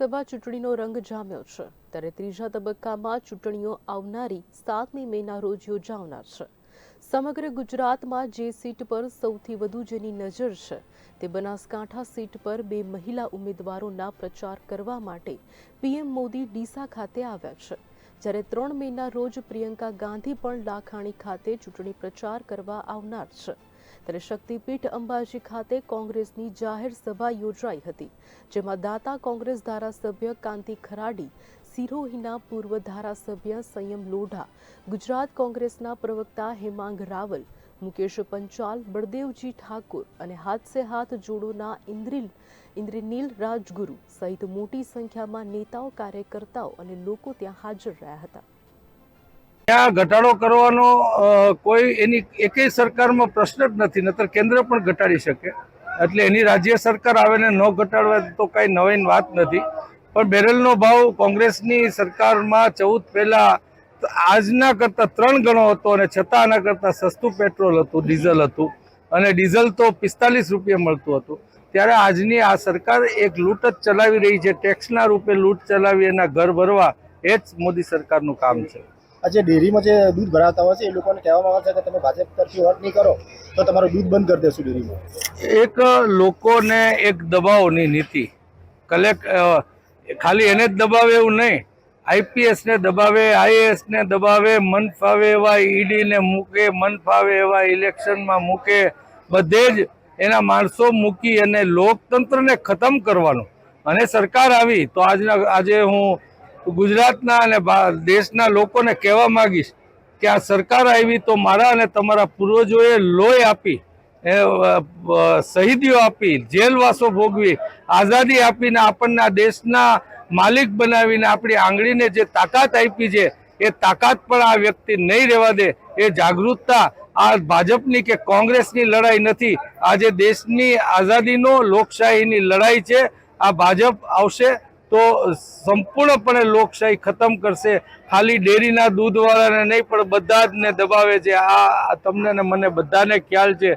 લોકસભા ચૂંટણીનો રંગ જામ્યો છે. ત્યારે ત્રીજા તબક્કામાં ચૂંટણીઓ આવનારી સાતમી મેના રોજ યોજાવનાર છે. સમગ્ર ગુજરાતમાં જે સીટ પર સૌથી વધુ જેની નજર છે, તે બનાસકાંઠા સીટ પર બે મહિલા ઉમેદવારોના પ્રચાર કરવા માટે પીએમ મોદી ડીસા ખાતે આવ્યા છે. જ્યારે ત્રણ મેના રોજ પ્રિયંકા ગાંધી પણ લાખાણી ખાતે ચૂંટણી પ્રચાર કરવા આવનાર છે. ત્યારે શક્તિપીઠ અંબાજી ખાતે કોંગ્રેસની જાહેર સભા યોજાઈ હતી, જેમાં દાતા કોંગ્રેસ ધારાસભ્ય કાંતિ ખરાડી, સિરોહીના પૂર્વ ધારાસભ્ય સંયમ લોઢા, ગુજરાત કોંગ્રેસના પ્રવક્તા હેમાંગ રાવલ, મુકેશ પંચાલ, બળદેવજી ઠાકોર અને હાથસે હાથ જોડોના ઇન્દ્રિલ, ઇન્દ્રનીલ રાજગુરુ સહિત મોટી સંખ્યામાં નેતાઓ, કાર્યકર્તાઓ અને લોકો ત્યાં હાજર રહ્યા હતા. ત્યાં ઘટાડો કરવાનો કોઈ એની એકેય સરકારમાં પ્રશ્ન જ નથી, નતર કેન્દ્ર પણ ઘટાડી શકે. એટલે એની રાજ્ય સરકાર આવે ને ન ઘટાડવા તો કાંઈ નવીન વાત નથી. પણ બેરલનો ભાવ કોંગ્રેસની સરકારમાં ચૌદ પહેલાં આજના કરતાં ત્રણ ગણો હતો અને છતાં આના કરતાં સસ્તું પેટ્રોલ હતું, ડીઝલ હતું. અને ડીઝલ તો પિસ્તાલીસ રૂપિયા મળતું હતું. ત્યારે આજની આ સરકાર એક લૂંટ જ ચલાવી રહી છે. ટેક્સના રૂપે લૂંટ ચલાવી એના ઘર ભરવા, એ જ મોદી સરકારનું કામ છે. આજે ડેરીમાં જે દૂધ ભરાવતા હોય છે, એ લોકોને કહેવામાં આવે છે કે તમે ભાજપ તરફી વોટ નહીં કરો, તો તમારું દૂધ બંધ કરી દેશું ડેરીમાં. એક લોકોને એક દબાવની નીતિ. કલેક્ટ ખાલી એને જ દબાવે એવું નહીં. આઈપીએસને દબાવે આઈએએસને દબાવે, મન ફાવે એવા ઈડીને મૂકે, મન ફાવે એવા ઇલેક્શનમાં મૂકે, બધે જ એના માણસો મૂકી અને લોકતંત્રને ખતમ કરવાનું. અને સરકાર આવી, તો આજના આજે હું ગુજરાતના અને દેશના લોકોને કહેવા માંગીશ કે આ સરકાર આવી તો મારા અને તમારા પૂર્વજોએ લોહી આપી, એ શહીદીઓ આપી, જેલવાસો ભોગવી, આઝાદી આપીને આપણને આ દેશના માલિક બનાવીને આપણી આંગળીને જે તાકાત આપી છે, એ તાકાત પણ આ વ્યક્તિ નહીં રહેવા દે, એ જાગૃતતા આ ભાજપની કે કોંગ્રેસની લડાઈ નથી, આજે દેશની આઝાદીનો લોકશાહીની લડાઈ છે, આ ભાજપ આવશે તો સંપૂર્ણપણે લોકશાહી ખતમ કરશે. ખાલી ડેરીના દૂધવાળાને નહીં, પણ બધા જ ને દબાવે છે. આ તમને ને મને બધાને ખ્યાલ છે.